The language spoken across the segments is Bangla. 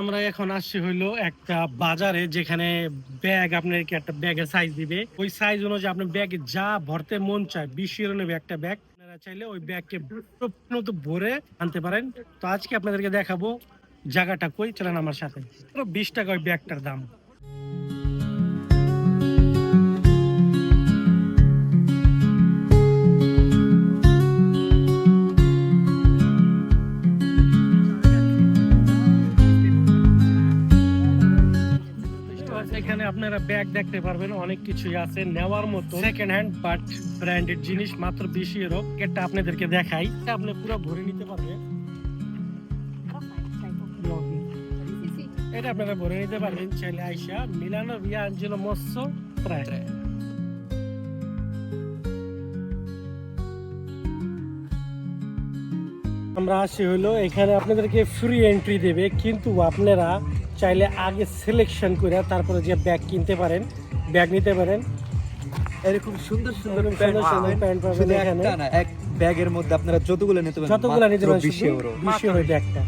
আমরা এখন আসছি হইল একটা বাজারে যেখানে ব্যাগ আপনার কি একটা ব্যাগের সাইজ দিবে। ওই সাইজ অনুযায়ী আপনার ব্যাগে যা ভরতে মন চায়, বিশ নেবে একটা ব্যাগ। আপনারা চাইলে ওই ব্যাগকে মতো ভরে আনতে পারেন। তো আজকে আপনাদেরকে দেখাবো জায়গাটা কই, চলেন আমার সাথে। বিশ টাকা ওই ব্যাগটার দাম। এখানে আপনারা ব্যাগ দেখতে পারবেন, অনেক কিছুই আছে নেওয়ার মতো। সেকেন্ড হ্যান্ড বাট ব্র্যান্ডেড জিনিস, মাত্র বিশ ইউরো এটা আপনাদেরকে দেখাই। এটা আপনি পুরো ভরে নিতে পারবেন। এটা আপনারা ভরে নিতে পারবেন, চাইলে আইসা মিলানো ভিয়া মৎস্য প্রায় আমরা আসি হলো, এখানে আপনাদেরকে ফ্রি এন্ট্রি দেবে, কিন্তু আপনারা চাইলে আগে সিলেকশন করে তারপরে যে ব্যাগ কিনতে পারেন ব্যাগ নিতে পারেন। এরকম সুন্দর সুন্দর প্যান্ট সুন্দর সুন্দর প্যান্ট পাবেন এখানে। এক ব্যাগের মধ্যে আপনারা যতগুলো নিতে পারেন যতগুলো নিতে পারেন বিশ ইউরো বিশ ইউরো ব্যাগটা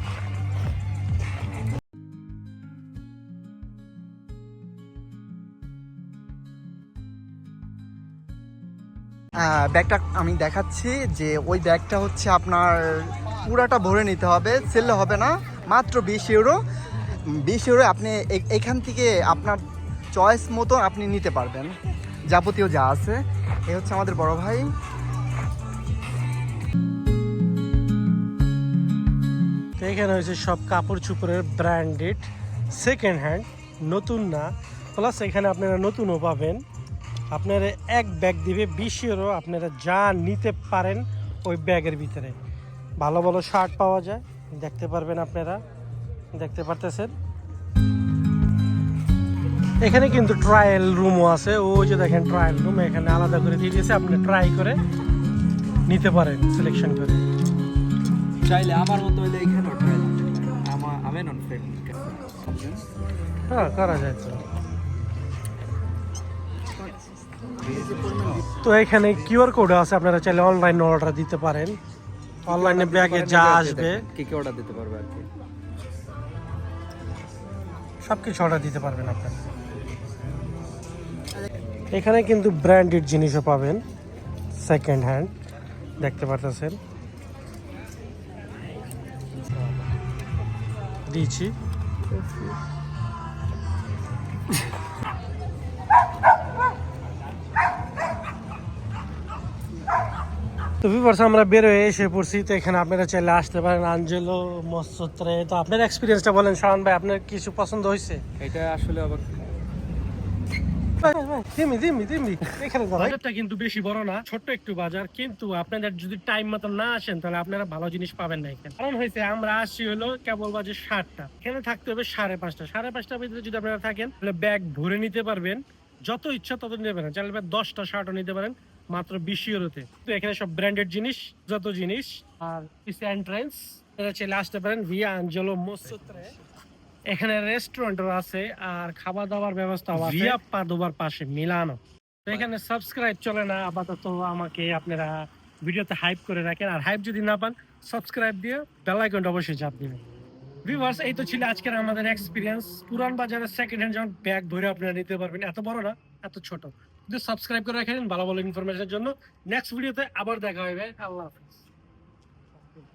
ব্যাগটা আমি দেখাচ্ছি যে ওই ব্যাগটা হচ্ছে আপনার পুরাটা ভরে নিতে হবে সেললে হবে না মাত্র বিশ ইউরো বিশ ইউরো আপনি এ- এখান থেকে আপনার চয়েস মতো আপনি নিতে পারবেন। যাবতীয় যা আছে। এই হচ্ছে আমাদের বড় ভাই। তো এখানে হয়েছে সব কাপড় চুপড়ের ব্র্যান্ডেড সেকেন্ড হ্যান্ড নতুন না। প্লাস এখানে আপনারা নতুনও পাবেন। আপনারা এক ব্যাগ দিবে বিশ ইউরো আপনারা যা নিতে পারেন ওই ব্যাগের ভিতরে। ভালো ভালো শার্ট পাওয়া যায়, দেখতে পারবেন আপনারা। দেখতে পারতেছেন? এখানে কিন্তু ট্রায়াল রুমও আছে। ওই যে দেখেন ট্রায়াল রুম এখানে আলাদা করে দিয়ে দিয়েছে। আপনি ট্রাই করে নিতে পারেন সিলেকশন করে। চাইলে আমার মতো হইলে এখানে আমার আমি নন ফ্রেন্ড হ্যাঁ করা যায় তো। তো এখানে কিউআর কোড আছে। আপনারা চাইলে অনলাইন অর্ডার দিতে পারেন। অনলাইনে ব্যাগে যা আসবে। কি কি অর্ডার দিতে পারবে আর কি? সব কিছু অর্ডার দিতে পারবেন আপনার। এখানে কিন্তু ব্র্যান্ডেড জিনিসও পাবেন সেকেন্ড হ্যান্ড দেখতে পারতেছেন। দিয়েছি তো ভিউয়ার্স আমরা বের হয়ে এসে পড়ছি। তো এখানে আপনারা চাইলে আসতে পারেন। আঞ্জেলো মৎস্যত্রে তো আপনার এক্সপিরিয়েন্সটা বলেন শাওন ভাই আপনার কিছু পছন্দ হয়েছে? এটা আসলে আবার দিমি দিমি দিমি। এখানে বাজারটা কিন্তু বেশি বড় না ছোট্ট একটু বাজার। কিন্তু আপনাদের যদি টাইম মতো না আসেন তাহলে আপনারা ভালো জিনিস পাবেন না এখানে। কারণ হয়েছে আমরা আসছি হলো কেবল বাজে সাতটা। এখানে থাকতে হবে সাড়ে পাঁচটা। সাড়ে পাঁচটার ভিতরে যদি আপনারা থাকেন তাহলে ব্যাগ ভরে নিতে পারবেন। যত ইচ্ছা তত নিতে পারেন। চাইলে দশটা শার্টও নিতে পারেন। মাত্র বিশ ইউরোতে। তো এখানে সব ব্র্যান্ডেড জিনিস যত জিনিস আর এন্ট্রান্স এটা চলে আসতে পারেন ভিয়া আঞ্জলো মোসত্রে এখানে রেস্টুরেন্টও আছে আর খাওয়া দাওয়ার ব্যবস্থা আছে। ভিয়া পাদোবার পাশে মিলানো তো এখানে সাবস্ক্রাইব চলে না আপাতত আমাকে আপনারা ভিডিওতে হাইপ করে রাখেন। আর হাইপ যদি না পান সাবস্ক্রাইব দিয়ে বেল আইকনটা অবশ্যই চাপ দিবেন। ভিউয়ার্স এই তো ছিল আজকের আমাদের এক্সপিরিয়েন্স পুরান বাজারে সেকেন্ড হ্যান্ড যেমন ব্যাগ ধরে আপনারা নিতে পারবেন এত বড় না। এত ছোট। যদি সাবস্ক্রাইব করে রাখেন ভালো ভালো ইনফরমেশনের জন্য। নেক্সট ভিডিওতে আবার দেখা হবে। আল্লাহ হাফিজ।